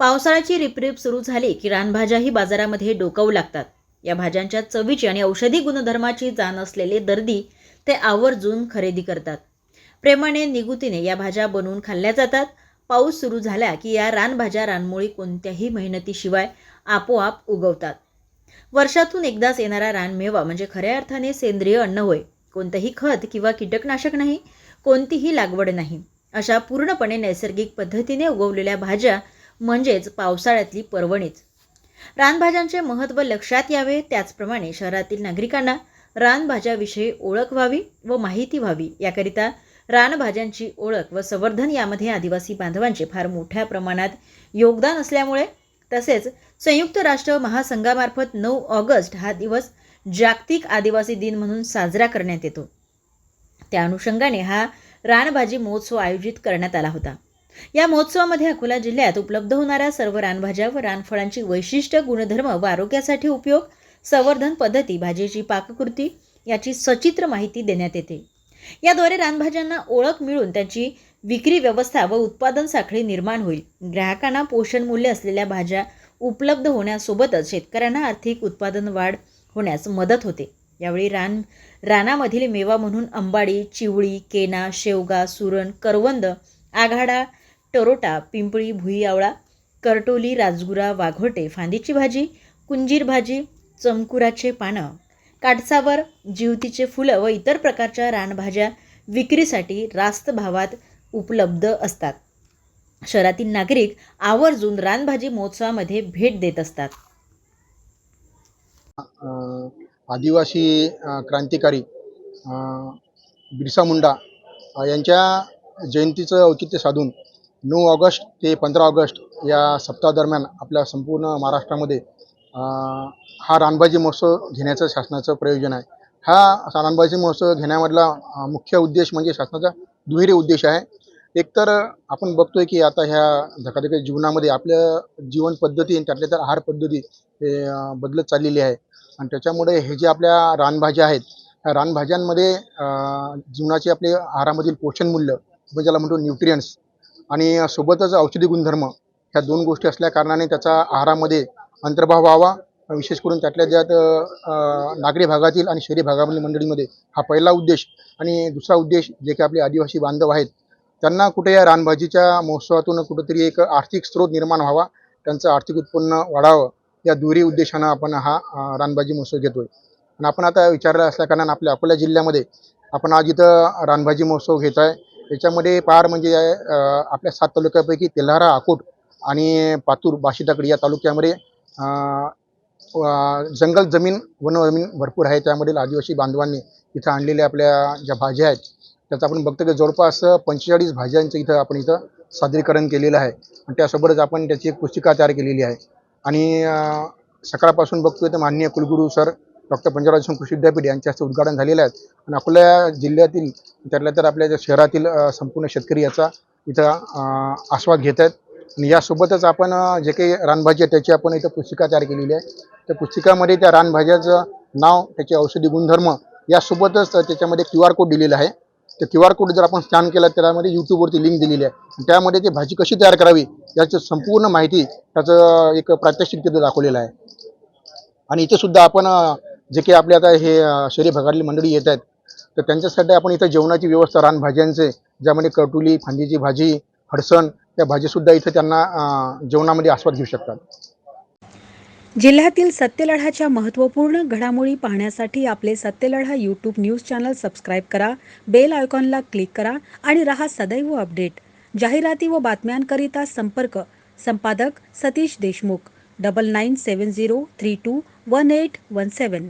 पावसाळ्याची रिपरिप सुरू झाली की रानभाज्याही बाजारामध्ये डोकावू लागतात. या भाज्यांच्या चवीची आणि औषधी गुणधर्माची जाण असलेले दर्दी ते आवर्जून खरेदी करतात. प्रेमाने निगुतीने या भाज्या बनवून खाल्ल्या जातात. पाऊस सुरू झाला की या रानभाज्या रानमुळी कोणत्याही मेहनतीशिवाय आपोआप उगवतात. वर्षातून एकदाच येणारा रानमेवा म्हणजे खऱ्या अर्थाने सेंद्रिय अन्न होय. कोणतंही खत किंवा कीटकनाशक नाही कोणतीही लागवड नाही. अशा पूर्णपणे नैसर्गिक पद्धतीने उगवलेल्या भाज्या म्हणजेच पावसाळ्यातली पर्वणीच. रानभाज्यांचे महत्त्व लक्षात यावे त्याचप्रमाणे शहरातील नागरिकांना रानभाज्याविषयी ओळख व्हावी व माहिती व्हावी. याकरिता रानभाज्यांची ओळख व संवर्धन यामध्ये आदिवासी बांधवांचे फार मोठ्या प्रमाणात योगदान असल्यामुळे तसेच संयुक्त राष्ट्र महासंघामार्फत नऊ ऑगस्ट हा दिवस जागतिक आदिवासी दिन म्हणून साजरा करण्यात येतो. त्या अनुषंगाने हा रानभाजी महोत्सव आयोजित करण्यात आला होता. या महोत्सवामध्ये अकोला जिल्ह्यात उपलब्ध होणाऱ्या सर्व रानभाज्या व रानफळांची वैशिष्ट्य गुणधर्म व आरोग्यासाठी उपयोग संवर्धन पद्धती भाजीची पाककृती याची सचित्र माहिती देण्यात येते. याद्वारे रानभाज्यांना ओळख मिळून त्यांची विक्री व्यवस्था व उत्पादन साखळी निर्माण होईल. ग्राहकांना पोषण मूल्य असलेल्या भाज्या उपलब्ध होण्यासोबतच शेतकऱ्यांना आर्थिक उत्पादन वाढ होण्यास मदत होते. यावेळी रान रानामधील मेवा म्हणून अंबाडी चिवळी केना शेवगा सुरण करवंद आघाडा टरोटा पिंपळी भुई आवळा करटोली राजगुरा वाघोटे फांदीची भाजी कुंजीर भाजी चमकुराचे पानं काटसावर जिवतीचे फुलं व इतर प्रकारच्या रानभाज्या विक्रीसाठी रास्त भावात उपलब्ध असतात. शहरातील नागरिक आवर्जून रानभाजी महोत्सवामध्ये भेट देत असतात. आदिवासी क्रांतिकारी बिरसा मुंडा यांच्या जयंतीचं औचित्य साधून नऊ ऑगस्ट ते पंधरा ऑगस्ट या सप्ताहादरम्यान आपल्या संपूर्ण महाराष्ट्रामध्ये हा रानबाजी महोत्सव घेण्याचं शासनाचं प्रयोजन आहे. हा रानबाजी महोत्सव घेण्यामधला मुख्य उद्देश म्हणजे शासनाचा दुहेरी उद्देश आहे. एकतर आपण बघतोय की आता ह्या धकाधकीच्या जीवनामध्ये आपल्या जीवन पद्धती आणि त्यातल्या तर आहार पद्धती हे बदलत चाललेली आहे. आणि त्याच्यामुळे हे जे आपल्या रानभाज्या आहेत ह्या रानभाज्यांमध्ये जीवनाचे आपले आहारामधील पोषण मूल्य आपण ज्याला म्हणतो न्यूट्रियन्स आणि सोबतच औषधी गुणधर्म ह्या दोन गोष्टी असल्या कारणाने त्याचा आहारामध्ये अंतर्भाव व्हावा. विशेष करून त्यातल्या ज्यात नागरी भागातील आणि शहरी भागामधील मंडळीमध्ये हा पहिला उद्देश आणि दुसरा उद्देश जे काही आपले आदिवासी बांधव आहेत त्यांना कुठे या रानभाजीच्या महोत्सवातून कुठंतरी एक आर्थिक स्रोत निर्माण व्हावा त्यांचं आर्थिक उत्पन्न वाढावं या दुहेरी उद्देशानं आपण हा रानभाजी महोत्सव घेतोय. आणि आपण आता विचारलं असल्याकारणानं आपल्या अकोला जिल्ह्यामध्ये आपण आज इथं रानभाजी महोत्सव घेत आहे त्याच्यामध्ये पार म्हणजे आपल्या सात तालुक्यापैकी तेल्हारा अकोट आणि पातूर बाशिटाकडी या तालुक्यामध्ये जंगल जमीन वन जमीन भरपूर आहे. त्यामधील आदिवासी बांधवांनी इथं आणलेल्या आपल्या ज्या भाज्या आहेत त्याचं आपण बघतो की जवळपास पंचेचाळीस भाज्यांचं इथं आपण इथं सादरीकरण केलेलं आहे. आणि त्यासोबतच आपण त्याची एक पुस्तिका तयार केलेली आहे. आणि सकाळपासून बघतोय तर माननीय कुलगुरू सर डॉक्टर पंजाबराव देशमुख कृषी विद्यापीठ यांच्या हस्ते उद्घाटन झालेलं आहे. आणि अकोला जिल्ह्यातील त्यातल्या तर आपल्या ज्या शहरातील संपूर्ण शेतकरी याचा इथं आस्वाद घेत आहेत. आणि यासोबतच आपण जे काही रानभाजी आहे त्याची आपण इथं पुस्तिका तयार केलेली आहे. त्या पुस्तिकामध्ये त्या रानभाज्याचं नाव त्याचे औषधी गुणधर्म यासोबतच त्याच्यामध्ये क्यू आर कोड दिलेला आहे. तर क्यू आर कोड जर आपण स्कॅन केला त्यामध्ये यूट्यूबवरती लिंक दिलेली आहे. त्यामध्ये ती भाजी कशी तयार करावी याची संपूर्ण माहिती त्याचं एक प्रात्यक्षिक तिथं दाखवलेलं आहे. आणि इथेसुद्धा आपण जे काही आपले आता हे शहरी भागातली मंडळी येत आहेत तर त्यांच्यासाठी आपण इथं जेवणाची व्यवस्था रानभाज्यांचे ज्यामध्ये कटुली फांदीची भाजी हडसण त्या भाजीसुद्धा इथं त्यांना जेवणामध्ये आस्वाद घेऊ शकतात. जिल्ह्यातील सत्यलढाच्या महत्त्वपूर्ण घडामोडी पाहण्यासाठी आपले Satyaladha YouTube news channel subscribe करा बेल आयकॉनला क्लिक करा आणि रहा सदैव अपडेट. जाहिराती व बातम्यांकरिता संपर्क संपादक Satish Deshmukh double nine seven zero three two one eight one seven